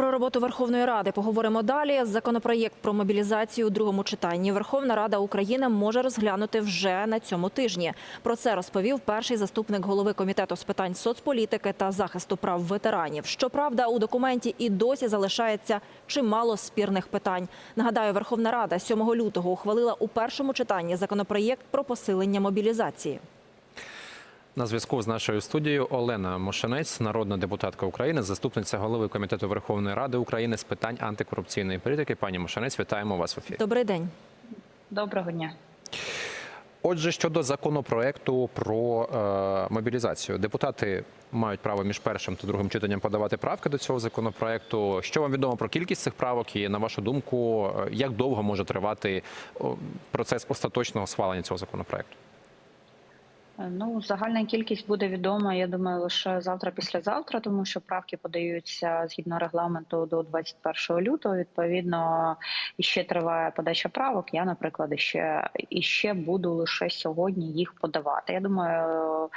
Про роботу Верховної Ради поговоримо далі. Законопроєкт про мобілізацію у другому читанні Верховна Рада України може розглянути вже на цьому тижні. Про це розповів перший заступник голови комітету з питань соцполітики та захисту прав ветеранів. Щоправда, у документі і досі залишається чимало спірних питань. Нагадаю, Верховна Рада 7 лютого ухвалила у першому читанні законопроєкт про посилення мобілізації. На зв'язку з нашою студією Олена Мошенець, народна депутатка України, заступниця голови комітету Верховної Ради України з питань антикорупційної політики. Пані Мошенець, вітаємо вас в ефірі. Добрий день. Доброго дня. Отже, щодо законопроекту про е, мобілізацію, депутати мають право між першим та другим читанням подавати правки до цього законопроекту. Що вам відомо про кількість цих правок і на вашу думку, е, як довго може тривати процес остаточного схвалення цього законопроекту? Ну, загальна кількість буде відома, я думаю, лише завтра, післязавтра, тому що правки подаються згідно регламенту до 21 лютого. Відповідно, іще триває подача правок. Я, наприклад, ще іще буду лише сьогодні їх подавати. Я думаю,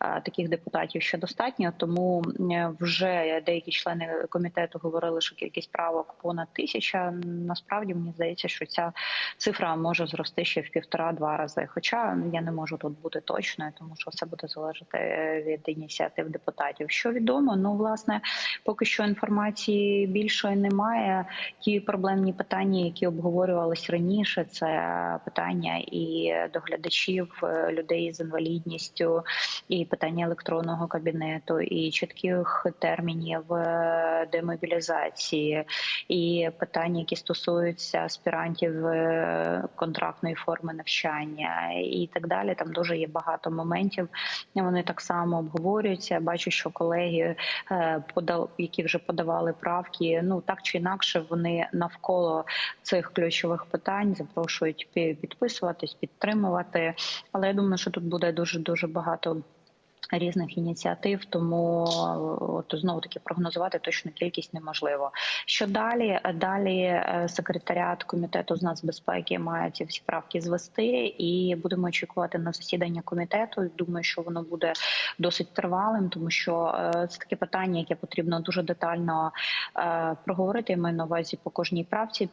е, таких депутатів ще достатньо, тому е, вже деякі члени комітету говорили, що кількість правок понад тисяча. Насправді мені здається, що ця цифра може зрости ще в півтора-два рази. Хоча я не можу тут бути точною, тому що все буде залежати е, від ініціатив депутатів. Що відомо, ну власне, поки що інформації більшої немає. Ті проблемні питання, які обговорювались раніше, це питання і доглядачів, е, людей з інвалідністю, і питання електронного кабінету, і чітких термінів е, демобілізації, і питання, які стосуються аспірантів контрактної форми навчання, і так далі. Там дуже є багато моментів. Вони так само обговорюються. Бачу, що колеги е, які вже подавали правки. Ну так чи інакше, вони навколо цих ключових питань запрошують підписуватись, підтримувати. Але я думаю, що тут буде дуже дуже багато. Різних ініціатив, тому от знову таки прогнозувати точну кількість неможливо. Що далі? Далі е, секретаріат комітету з нацбезпеки має ці всі правки звести, і будемо очікувати на засідання комітету. Думаю, що воно буде досить тривалим, тому що е, це таке питання, яке потрібно дуже детально е, проговорити. Я маю на увазі по кожній правці.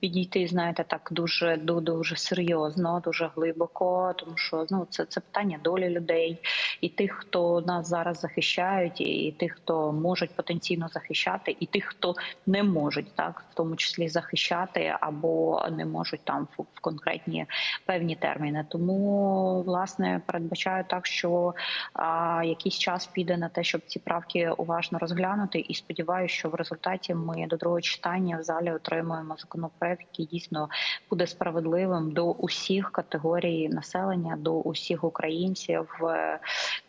Підійти, знаєте, так дуже дуже серйозно, дуже глибоко, тому що ну це, це питання долі людей і тих, хто нас зараз захищають, і тих, хто можуть потенційно захищати, і тих, хто не можуть, так в тому числі захищати або не можуть там в, конкретні певні терміни. Тому власне передбачаю так, що а, якийсь час піде на те, щоб ці правки уважно розглянути, і сподіваюся, що в результаті ми до другого читання в залі отримуємо законопроект, який дійсно буде справедливим до усіх категорій населення, до усіх українців. Е,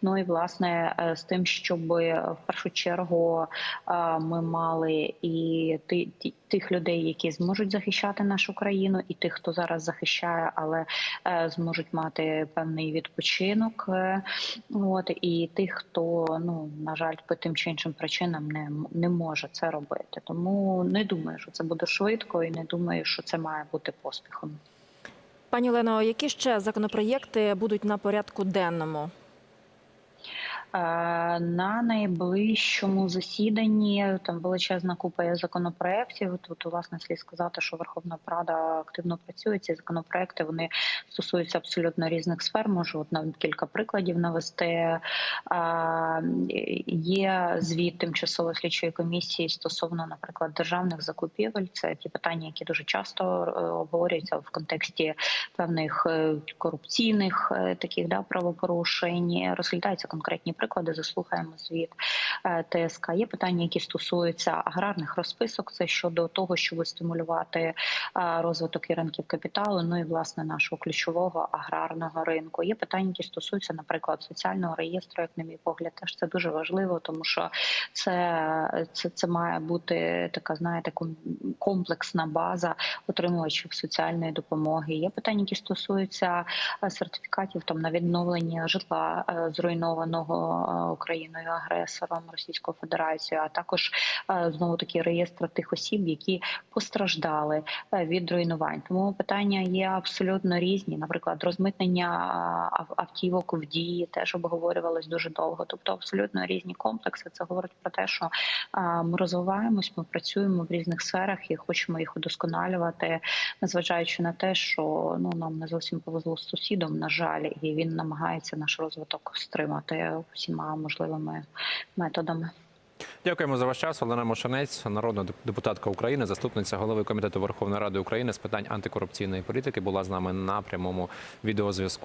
Ну і власне е, з тим, щоб в першу чергу е, ми мали і тих людей, які зможуть захищати нашу країну, і тих, хто зараз захищає, але е, зможуть мати певний відпочинок. е, От і тих, хто ну на жаль, по тим чи іншим причинам не, не може це робити. Тому не думаю, що це буде швидко, і не думаю, що це має бути поспіхом. Пані Олено, які ще законопроєкти будуть на порядку денному? На найближчому засіданні там величезна купа законопроєктів. Тут власне слід сказати, що Верховна Рада активно працює. Ці законопроекти вони стосуються абсолютно різних сфер. Можу от навіть кілька прикладів навести. Є звіт тимчасової слідчої комісії стосовно, наприклад, державних закупівель. Це ті питання, які дуже часто е, обговорюються в контексті певних е, корупційних е, таких да правопорушень. Розглядаються конкретні приклади. Заслухаємо звіт е, ТСК. Є питання, які стосуються аграрних розписок. Це щодо того, щоб стимулювати е, розвиток і ринків капіталу. Ну і власне нашого ключового аграрного ринку. Є питання, які стосуються, наприклад, соціального реєстру, як на мій погляд, теж це дуже важливо, тому що це, це, це має бути така, знаєте, ком- комплексна база отримувачів соціальної допомоги. Є питання, які стосуються е, сертифікатів там на відновлення житла зруйнованого Україною агресором Російською Федерацією, а також е, знову таки реєстр тих осіб, які постраждали е, від руйнувань. Тому питання є абсолютно різні. Наприклад, розмитнення автівок в дії теж обговорювалось дуже довго. Тобто абсолютно різні комплекси. Це говорить про те, що ми розвиваємось, ми працюємо в різних сферах і хочемо їх удосконалювати, незважаючи на те, що ну нам не зовсім повезло з сусідом, на жаль, і він намагається наш розвиток стримати всіма можливими методами. Дякуємо за ваш час. Олена Мошанець, народна депутатка України, заступниця голови комітету Верховної Ради України з питань антикорупційної політики, була з нами на прямому відеозв'язку.